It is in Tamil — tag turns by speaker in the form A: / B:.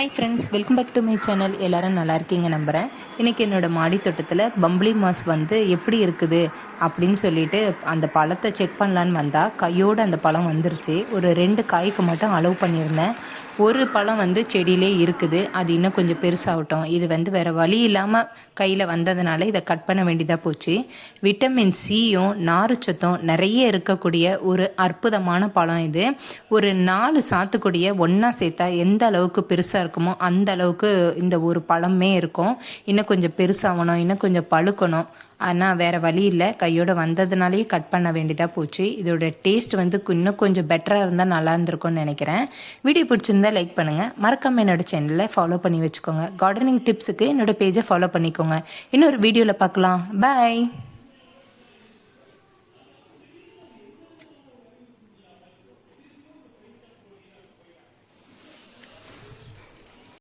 A: Hi friends welcome back to my channel எல்லோரும் நல்லா இருக்கீங்க நம்புகிறேன் இன்றைக்கி என்னோடய மாடி தோட்டத்தில் பம்பளி மாஸ் வந்து எப்படி இருக்குது அப்படின்னு சொல்லிட்டு அந்த பழத்தை செக் பண்ணலான்னு வந்தால் கையோடு அந்த பழம் வந்துருச்சு. ஒரு ரெண்டு காய்க்கு மட்டும் அலோவ் பண்ணியிருந்தேன். ஒரு பழம் வந்து செடியிலே இருக்குது. அது இன்னும் கொஞ்சம் பெருசாகட்டும். இது வந்து வேறு வழி இல்லாமல் கையில் வந்ததுனால இதை கட் பண்ண வேண்டியதாக போச்சு. விட்டமின் சியும் நார்ச்சத்தும் நிறைய இருக்கக்கூடிய ஒரு அற்புதமான பழம் இது. ஒரு நாலு சாத்துக்கூடிய ஒன்றா சேர்த்தா எந்த அளவுக்கு பெருசாக இருக்குமோ அந்த அளவுக்கு இந்த ஒரு பழமே இருக்கும். இன்னும் கொஞ்சம் பெருசாகணும் இன்னும் கொஞ்சம் பழுக்கணும். ஆனால் வேறு வழி இல்லை. கையோட வந்ததுனாலேயே கட் பண்ண வேண்டியதாக போச்சு. இதோட டேஸ்ட் வந்து இன்னும் கொஞ்சம் பெட்டராக இருந்தால் நல்லா இருந்திருக்கும்னு நினைக்கிறேன். வீடியோ பிடிச்சிருந்தா லைக் பண்ணுங்கள் மறக்காம என்னோட சேனலில் ஃபாலோ பண்ணி வச்சுக்கோங்க. கார்டனிங் டிப்ஸுக்கு என்னோட பேஜை ஃபாலோ பண்ணிக்கோங்க. இன்னொரு வீடியோவில் பார்க்கலாம். பாய்